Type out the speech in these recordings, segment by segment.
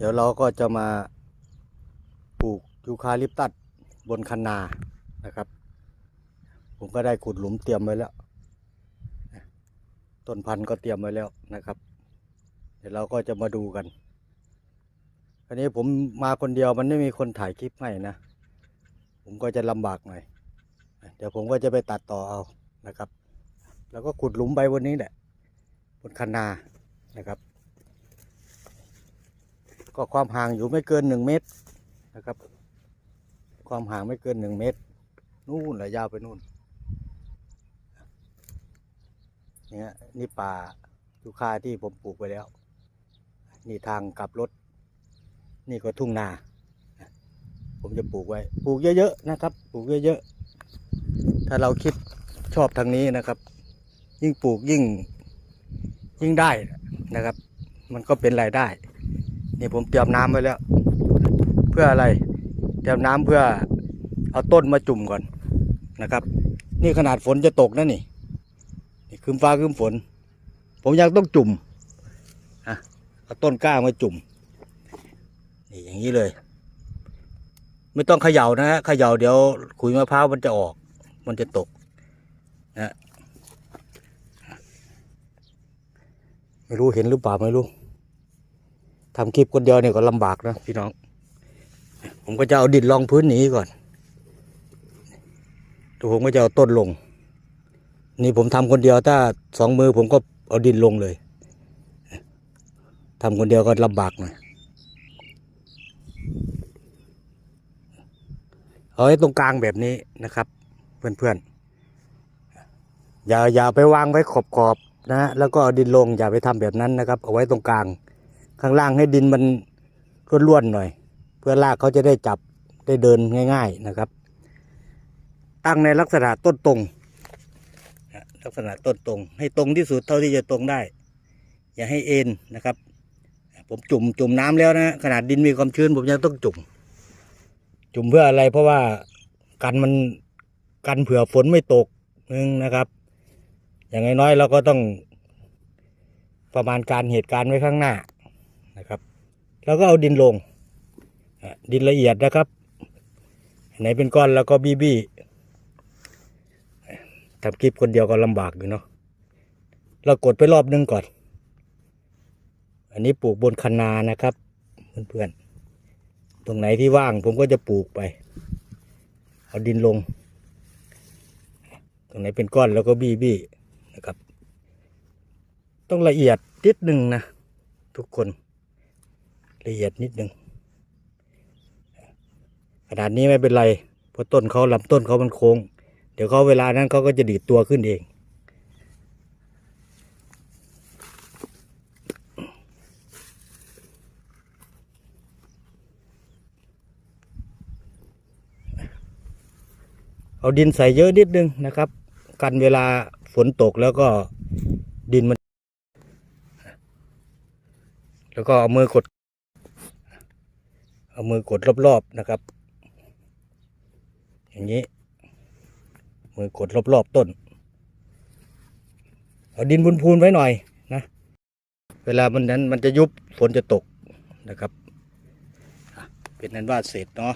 เดี๋ยวเราก็จะมาปลูกยูคาลิปตัสบนคันนานะครับ ผมก็ได้ขุดหลุมเตรียมไว้แล้วต้นพันธุ์ก็เตรียมไว้แล้วนะครับ เดี๋ยวเราก็จะมาดูกันอันนี้ผมมาคนเดียวมันไม่มีคนถ่ายคลิปให้นะ ผมก็จะลำบากหน่อย เดี๋ยวผมก็จะไปตัดต่อเอานะครับ แล้วก็ขุดหลุมไปบนนี้แหละบนคันนานะครับ ก็ความห่างอยู่ไม่เกินหนึ่งเมตรนะครับ ความห่างไม่เกินหนึ่งเมตร นู่นแหละยาวไปนู่นเนี่ยนี่ป่ายูคาที่ผมปลูกไปแล้ว นี่ทางกลับรถ นี่ก็ทุ่งนา ผมจะปลูกไว้ ปลูกเยอะๆนะครับ ปลูกเยอะๆ ถ้าเราคิดชอบทางนี้นะครับ ยิ่งปลูกยิ่งยิ่งได้นะครับ มันก็เป็นรายได้ นี่ผมเตรียมน้ำไว้แล้ว เพื่ออะไร เตรียมน้ำเพื่อเอาต้นมาจุ่มก่อนนะครับ นี่ขนาดฝนจะตกนะนี่นี่คืมฟ้าคืมฝน ผมยังต้องจุ่มอะเอาต้นกล้ามาจุ่มนี่อย่างนี้เลย ไม่ต้องเขย่านะฮะเขย่าเดี๋ยวขุยมะพร้าวมันจะออก มันจะตกนะไม่รู้เห็นหรือเปล่าไม่รู้ ทำคลิปคนเดียวเนี่ยก็ลำบากนะพี่น้อง ผมก็จะเอาดินรองพื้นหนีก่อนตัวผมก็จะเอาต้นลง นี่ผมทำคนเดียวถ้าสองมือผมก็เอาดินลงเลยทำคนเดียวก็ลำบากหน่อยเอาไว้ตรงกลางแบบนี้นะครับ เพื่อนๆอย่าอย่าไปวางไว้ขอบขอบๆนะฮะแล้วก็เอาดินลงอย่าไปทำแบบนั้นนะครับ เอาไว้ตรงกลาง ข้างล่างให้ดินมันร่วนๆหน่อย เพื่อรากเขาจะได้จับได้เดินง่าย ๆนะครับ ตั้งในลักษณะต้นตรงลักษณะต้นตรง ให้ตรงที่สุดเท่าที่จะตรงได้ อย่าให้เอ็นนะครับ ผมจุ่มจุ่มน้ำแล้วนะขนาดดินมีความชื้นผมยังต้องจุ่ม จุ่มเพื่ออะไรเพราะว่ากันมันกันเผื่อฝนไม่ตกนึงนะครับ อย่างน้อยๆเราก็ต้องประมาณการเหตุการณ์ไว้ข้างหน้า นะครับแล้วก็เอาดินลงดินละเอียดนะครับ ไหนเป็นก้อนแล้วก็บี้บี้ทำคลิปคนเดียวก็ลำบากอยู่เนาะเรากดไปรอบนึงก่อน อันนี้ปลูกบนคันนานะครับ เพื่อนๆ ตรงไหนที่ว่างผมก็จะปลูกไป เอาดินลง ตรงไหนเป็นก้อนแล้วก็บี้บี้นะครับ ต้องละเอียดนิดหนึ่งนะ ทุกคน ละเอียดนิดหนึ่งขนาดนี้ไม่เป็นไรเพราะต้นเขาลำต้นเขามันโค้ง เดี๋ยวเขาเวลานั้นเขาก็จะดีดตัวขึ้นเองเอาดินใส่เยอะนิดนึงนะครับ กันเวลาฝนตกแล้วก็ดินมัน แล้วก็เอามือกด เอามือกดรอบๆนะครับ อย่างนี้ มือกดรอบๆต้น เอาดินพูนๆไว้หน่อยนะ เวลามันนั้นมันจะยุบฝนจะตกนะครับ เป็นนั้นว่าเสร็จเนาะ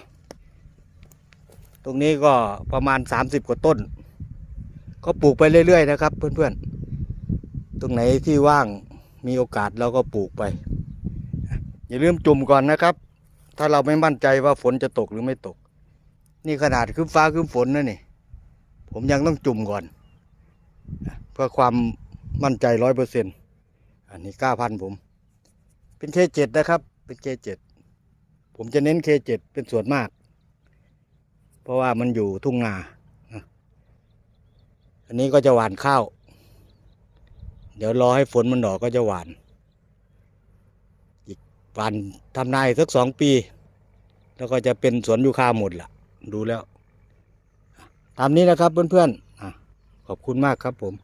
ตรงนี้ก็ประมาณ 30 กว่าต้น ก็ปลูกไปเรื่อยๆนะครับเพื่อนๆ ตรงไหนที่ว่างมีโอกาสเราก็ปลูกไป อย่าลืมจุ่มก่อนนะครับ ถ้าเราไม่มั่นใจว่าฝนจะตกหรือไม่ตก นี่ขนาดคืมฟ้าคืมฝนนะนี่ ผมยังต้องจุ่มก่อน เพื่อความมั่นใจร้อยเปอร์เซ็นอันนี้ก้าพันผม เป็นเคเจ็ดนะครับ เป็นเคเจ็ดผมจะเน้นเคเจ็ดเป็นส่วนมาก เพราะว่ามันอยู่ทุ่งนาอันนี้ก็จะหวานข้าว เดี๋ยวรอให้ฝนมันดอกก็จะหวาน ปั่นทำนายสักสองปี แล้วก็จะเป็นสวนยูคาหมดละดูแล้ว ตามนี้นะครับเพื่อนๆขอบคุณมากครับผม